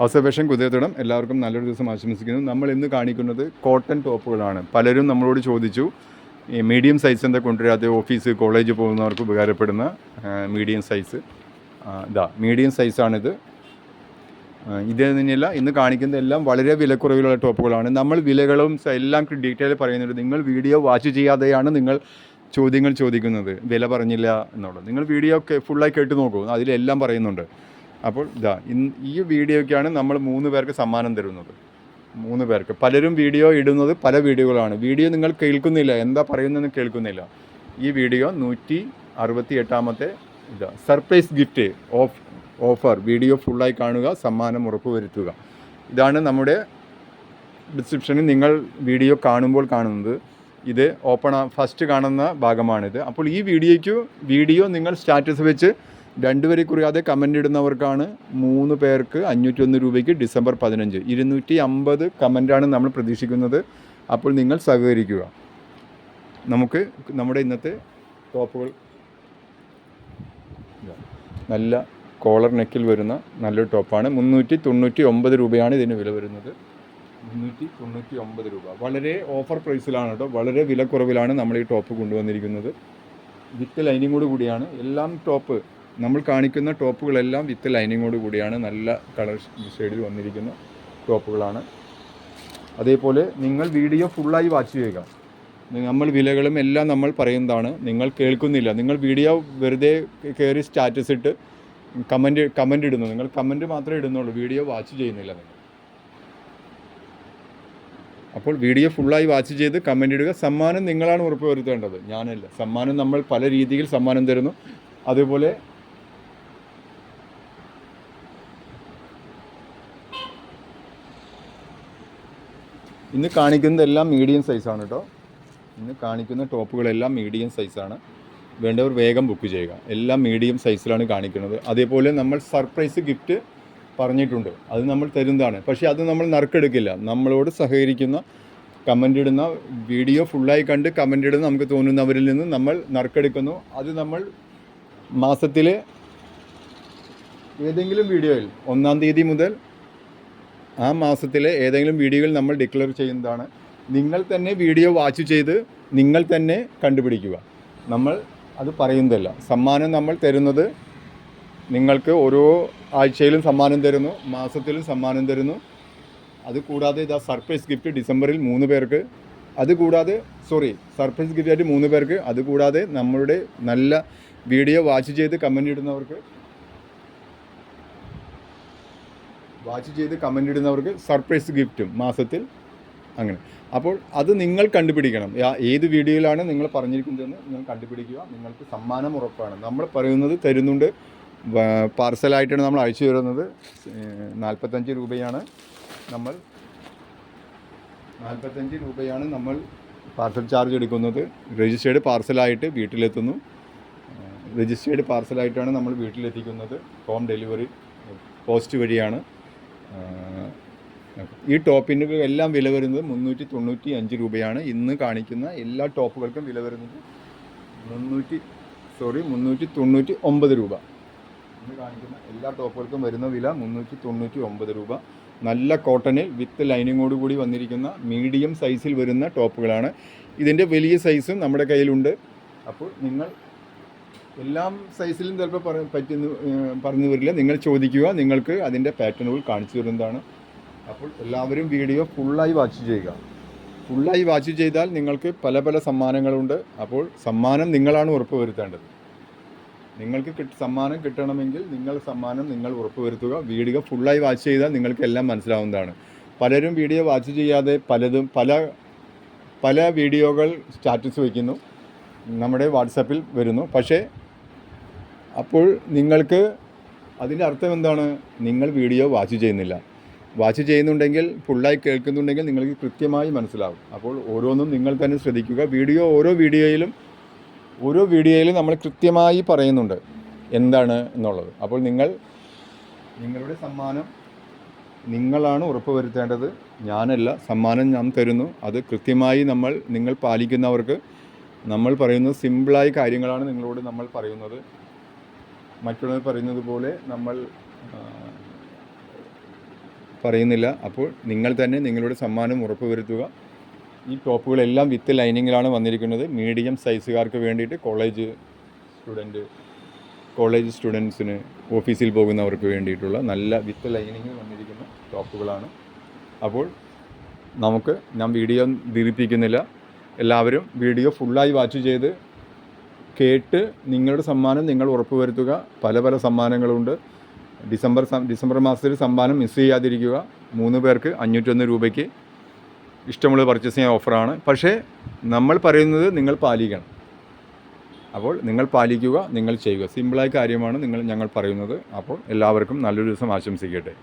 Observation കുതിരത്തിടം എല്ലാവർക്കും നല്ലൊരു ദിവസം ആശംസിക്കുന്നു. നമ്മൾ ഇന്ന് കാണിക്കുന്നത് കോട്ടൺ ടോപ്പുകളാണ് പലരും നമ്മളോട് ചോദിച്ചു ഈ മീഡിയം സൈസ് എന്താ ഓഫീസ് കോളേജ് പോകുന്നവർക്ക് ഉപകാരപ്പെടുന്ന മീഡിയം സൈസ് ഇതാ മീഡിയം സൈസാണിത് ഇത് തന്നെയല്ല ഇന്ന് കാണിക്കുന്ന എല്ലാം വളരെ വിലക്കുറവിലുള്ള ടോപ്പുകളാണ് നമ്മൾ വിലകളും എല്ലാം ഡീറ്റെയിൽ പറയുന്നുണ്ട്. നിങ്ങൾ വീഡിയോ വാച്ച് ചെയ്യാതെയാണ് നിങ്ങൾ ചോദ്യങ്ങൾ ചോദിക്കുന്നത്. വില പറഞ്ഞില്ല എന്നുള്ളത്. നിങ്ങൾ വീഡിയോ ഫുള്ളായി കേട്ട് നോക്കൂ. അതിലെല്ലാം പറയുന്നുണ്ട്. അപ്പോൾ ഇതാ ഇന്ന് ഈ വീഡിയോയ്ക്കാണ് നമ്മൾ മൂന്ന് പേർക്ക് സമ്മാനം തരുന്നത്. മൂന്ന് പേർക്ക്. പലരും വീഡിയോ ഇടുന്നത് പല വീഡിയോകളാണ്. വീഡിയോ നിങ്ങൾ കേൾക്കുന്നില്ല. എന്താ പറയുന്നതെന്ന് കേൾക്കുന്നില്ല. ഈ വീഡിയോ നൂറ്റി അറുപത്തി എട്ടാമത്തെ ഇതാ surprise gift of offer. Video ഫുള്ളായി കാണുക സമ്മാനം ഉറപ്പുവരുത്തുക. ഇതാണ് നമ്മുടെ ഡിസ്ക്രിപ്ഷനിൽ നിങ്ങൾ വീഡിയോ കാണുമ്പോൾ കാണുന്നത്. ഇത് ഓപ്പൺ ഫസ്റ്റ് കാണുന്ന ഭാഗമാണിത്. അപ്പോൾ ഈ വീഡിയോയ്ക്ക് വീഡിയോ നിങ്ങൾ സ്റ്റാറ്റസ് വെച്ച് രണ്ടുപേരെ കുറിയാതെ കമന്റ് ഇടുന്നവർക്കാണ് മൂന്ന് പേർക്ക് അഞ്ഞൂറ്റൊന്ന് രൂപയ്ക്ക് ഡിസംബർ പതിനഞ്ച്. ഇരുന്നൂറ്റി അമ്പത് കമന്റാണ് നമ്മൾ പ്രതീക്ഷിക്കുന്നത്. അപ്പോൾ നിങ്ങൾ സഹകരിക്കുക. നമുക്ക് നമ്മുടെ ഇന്നത്തെ ടോപ്പുകൾ നല്ല കോളർ നെക്കിൽ വരുന്ന നല്ലൊരു ടോപ്പാണ് മുന്നൂറ്റി തൊണ്ണൂറ്റി ഒമ്പത് രൂപയാണ് ഇതിന് വില വരുന്നത്. മുന്നൂറ്റി തൊണ്ണൂറ്റി ഒമ്പത് രൂപ. വളരെ ഓഫർ പ്രൈസിലാണ് കേട്ടോ. വളരെ വിലക്കുറവിലാണ് നമ്മൾ ഈ ടോപ്പ് കൊണ്ടുവന്നിരിക്കുന്നത്. വിത്ത് ലൈനിങ്ങോട് കൂടിയാണ്. എല്ലാം ടോപ്പ് നമ്മൾ കാണിക്കുന്ന ടോപ്പുകളെല്ലാം വിത്ത് ലൈനിങ്ങോട് കൂടിയാണ് നല്ല കളർ ഷെയ്ഡിൽ വന്നിരിക്കുന്ന ടോപ്പുകളാണ്. അതേപോലെ നിങ്ങൾ വീഡിയോ ഫുള്ളായി വാച്ച് ചെയ്യുക. നമ്മൾ വിലകളും എല്ലാം നമ്മൾ പറയുന്നതാണ്. നിങ്ങൾ കേൾക്കുന്നില്ല. നിങ്ങൾ വീഡിയോ വെറുതെ കയറി സ്റ്റാറ്റസ് ഇട്ട് കമന്റ് കമന്റ് ഇടുന്നു. നിങ്ങൾ കമന്റ് മാത്രമേ ഇടുന്നുള്ളൂ. വീഡിയോ വാച്ച് ചെയ്യുന്നില്ല നിങ്ങൾ. അപ്പോൾ വീഡിയോ ഫുള്ളായി വാച്ച് ചെയ്ത് കമന്റ് ഇടുക. സമ്മാനം നിങ്ങളാണ് ഉറപ്പ് വരുത്തേണ്ടത് ഞാനല്ല. സമ്മാനം നമ്മൾ പല രീതിയിൽ സമ്മാനം തരുന്നു. അതുപോലെ ഇന്ന് കാണിക്കുന്നതെല്ലാം മീഡിയം സൈസാണ് കേട്ടോ ഇന്ന് കാണിക്കുന്ന ടോപ്പുകളെല്ലാം മീഡിയം സൈസാണ് വേണ്ടവർ വേഗം ബുക്ക് ചെയ്യുക. എല്ലാം മീഡിയം സൈസിലാണ് കാണിക്കുന്നത്. അതേപോലെ നമ്മൾ സർപ്രൈസ് ഗിഫ്റ്റ് പറഞ്ഞിട്ടുണ്ട്. അത് നമ്മൾ തരുന്നതാണ്. പക്ഷേ അത് നമ്മൾ നറുക്കെടുക്കില്ല. നമ്മളോട് സഹകരിക്കുന്ന കമന്റ് ഇടുന്ന വീഡിയോ ഫുള്ളായി കണ്ട് കമന്റ് ഇടുന്ന നമുക്ക് തോന്നുന്നവരിൽ നിന്ന് നമ്മൾ നറുക്കെടുക്കുന്നു. അത് നമ്മൾ മാസത്തിലെ ഏതെങ്കിലും വീഡിയോയിൽ ഒന്നാം തീയതി മുതൽ ആ മാസത്തിലെ ഏതെങ്കിലും വീഡിയോകൾ നമ്മൾ ഡിക്ലെയർ ചെയ്യുന്നതാണ്. നിങ്ങൾ തന്നെ വീഡിയോ വാച്ച് ചെയ്ത് നിങ്ങൾ തന്നെ കണ്ടുപിടിക്കുക. നമ്മൾ അത് പറയുന്നതല്ല സമ്മാനം നമ്മൾ തരുന്നത് നിങ്ങൾക്ക് ഓരോ ആഴ്ചയിലും സമ്മാനം തരുന്നു മാസത്തിലും സമ്മാനം തരുന്നു. അതുകൂടാതെ ഇതാ സർപ്രൈസ് ഗിഫ്റ്റ് ഡിസംബറിൽ മൂന്ന് പേർക്ക്. അതുകൂടാതെ സോറി സർപ്രൈസ് ഗിഫ്റ്റ് ആയിട്ട് മൂന്ന് പേർക്ക്. അതുകൂടാതെ നമ്മളുടെ നല്ല വീഡിയോ വാച്ച് ചെയ്ത് കമന്റ് ഇടുന്നവർക്ക് വാച്ച് ചെയ്ത് കമന്റ് ഇടുന്നവർക്ക് സർപ്രൈസ് ഗിഫ്റ്റും മാസത്തിൽ അങ്ങനെ. അപ്പോൾ അത് നിങ്ങൾ കണ്ടുപിടിക്കണം. ഏത് വീഡിയോയിലാണ് നിങ്ങൾ പറഞ്ഞിരിക്കുന്നതെന്ന് നിങ്ങൾ കണ്ടുപിടിക്കുക. നിങ്ങൾക്ക് സമ്മാനം ഉറപ്പാണ്. നമ്മൾ പറയുന്നത് തരുന്നുണ്ട്. പാർസലായിട്ടാണ് നമ്മൾ അയച്ചു തരുന്നത്. നാൽപ്പത്തഞ്ച് രൂപയാണ് നമ്മൾ നാൽപ്പത്തഞ്ച് രൂപയാണ് നമ്മൾ പാർസൽ ചാർജ് എടുക്കുന്നത്. രജിസ്റ്റേർഡ് പാർസലായിട്ട് വീട്ടിലെത്തുന്നു. രജിസ്റ്റേർഡ് പാർസലായിട്ടാണ് നമ്മൾ വീട്ടിലെത്തിക്കുന്നത്. ഹോം ഡെലിവറി പോസ്റ്റ് വഴിയാണ്. ഈ ടോപ്പിന് എല്ലാം വില വരുന്നത് മുന്നൂറ്റി തൊണ്ണൂറ്റി അഞ്ച് രൂപയാണ്. ഇന്ന് കാണിക്കുന്ന എല്ലാ ടോപ്പുകൾക്കും വില വരുന്നത് മുന്നൂറ്റി സോറി മുന്നൂറ്റി തൊണ്ണൂറ്റി ഒമ്പത് രൂപ. ഇന്ന് കാണിക്കുന്ന എല്ലാ ടോപ്പുകൾക്കും വരുന്ന വില മുന്നൂറ്റി തൊണ്ണൂറ്റി ഒമ്പത് രൂപ. നല്ല കോട്ടണിൽ വിത്ത് ലൈനിങ്ങോട് കൂടി വന്നിരിക്കുന്ന മീഡിയം സൈസിൽ വരുന്ന ടോപ്പുകളാണ്. ഇതിന്റെ വലിയ സൈസും നമ്മുടെ കയ്യിലുണ്ട്. അപ്പോൾ നിങ്ങൾ എല്ലാം സൈസിലും ചിലപ്പോൾ പറ പറ്റുന്നു പറഞ്ഞു വരില്ല. നിങ്ങൾ ചോദിക്കുക നിങ്ങൾക്ക് അതിന്റെ പാറ്റേണുകൾ കാണിച്ചു തരുന്നതാണ് അപ്പോൾ എല്ലാവരും വീഡിയോ ഫുള്ളായി വാച്ച് ചെയ്യുക. ഫുള്ളായി വാച്ച് ചെയ്താൽ നിങ്ങൾക്ക് പല പല സമ്മാനങ്ങളുണ്ട്. അപ്പോൾ സമ്മാനം നിങ്ങളാണ് ഉറപ്പ് വരുത്തേണ്ടത് നിങ്ങൾക്ക് കിട്ട സമ്മാനം കിട്ടണമെങ്കിൽ നിങ്ങൾ സമ്മാനം നിങ്ങൾ ഉറപ്പ് വരുത്തുക വീഡിയോ ഫുള്ളായി വാച്ച് ചെയ്താൽ നിങ്ങൾക്ക് എല്ലാം മനസ്സിലാവുന്നതാണ്. പലരും വീഡിയോ വാച്ച് ചെയ്യാതെ പലതും പല പല വീഡിയോകൾ സ്റ്റാറ്റസ് വയ്ക്കുന്നു. നമ്മുടെ വാട്സപ്പിൽ വരുന്നു. പക്ഷേ അപ്പോൾ നിങ്ങൾക്ക് അതിന്റെ അർത്ഥം എന്താണ്? നിങ്ങൾ വീഡിയോ വാച്ച് ചെയ്യുന്നില്ല. വാച്ച് ചെയ്യുന്നുണ്ടെങ്കിൽ ഫുള്ളായി കേൾക്കുന്നുണ്ടെങ്കിൽ നിങ്ങൾക്ക് കൃത്യമായി മനസ്സിലാവും. അപ്പോൾ ഓരോന്നും നിങ്ങൾ തന്നെ ശ്രദ്ധിക്കുക. വീഡിയോ ഓരോ വീഡിയോയിലും ഓരോ വീഡിയോയിലും നമ്മൾ കൃത്യമായി പറയുന്നുണ്ട് എന്താണ് എന്നുള്ളത്. അപ്പോൾ നിങ്ങൾ നിങ്ങളുടെ സമ്മാനം നിങ്ങളാണ് ഉറപ്പുവരുത്തേണ്ടത്. ഞാനല്ല സമ്മാനം ഞാൻ തരുന്നു. അത് കൃത്യമായി നമ്മൾ നിങ്ങൾ പാലിക്കുന്നവർക്ക് നമ്മൾ പറയുന്നത് സിമ്പിളായ കാര്യങ്ങളാണ് നിങ്ങളോട് നമ്മൾ പറയുന്നത്. മറ്റുള്ളവർ പറയുന്നത് പോലെ നമ്മൾ പറയുന്നില്ല. അപ്പോൾ നിങ്ങൾ തന്നെ നിങ്ങളുടെ സമ്മാനം ഉറപ്പുവരുത്തുക. ഈ ടോപ്പുകളെല്ലാം വിത്ത് ലൈനിങ്ങിലാണ് വന്നിരിക്കുന്നത്. മീഡിയം സൈസുകാർക്ക് വേണ്ടിയിട്ട് കോളേജ് സ്റ്റുഡന്റ് കോളേജ് സ്റ്റുഡൻസിന് ഓഫീസിൽ പോകുന്നവർക്ക് വേണ്ടിയിട്ടുള്ള നല്ല വിത്ത് ലൈനിങ്ങിൽ വന്നിരിക്കുന്ന ടോപ്പുകളാണ്. അപ്പോൾ നമുക്ക് ഞാൻ വീഡിയോ ദീർഘിപ്പിക്കുന്നില്ല എല്ലാവരും വീഡിയോ ഫുള്ളായി വാച്ച് ചെയ്ത് കേട്ട് നിങ്ങളുടെ സമ്മാനം നിങ്ങൾ ഉറപ്പുവരുത്തുക. പല പല സമ്മാനങ്ങളുണ്ട്. ഡിസംബർ ഡിസംബർ മാസത്തിൽ സമ്മാനം മിസ് ചെയ്യാതിരിക്കുക. മൂന്ന് പേർക്ക് അഞ്ഞൂറ്റൊന്ന് രൂപയ്ക്ക് ഇഷ്ടമുള്ള പർച്ചേസ് ചെയ്യാൻ ഓഫറാണ്. പക്ഷേ നമ്മൾ പറയുന്നത് നിങ്ങൾ പാലിക്കണം. അപ്പോൾ നിങ്ങൾ പാലിക്കുക നിങ്ങൾ ചെയ്യുക. സിമ്പിളായ കാര്യമാണ് നിങ്ങൾ ഞങ്ങൾ പറയുന്നത്. അപ്പോൾ എല്ലാവർക്കും നല്ലൊരു ദിവസം ആശംസിക്കട്ടെ.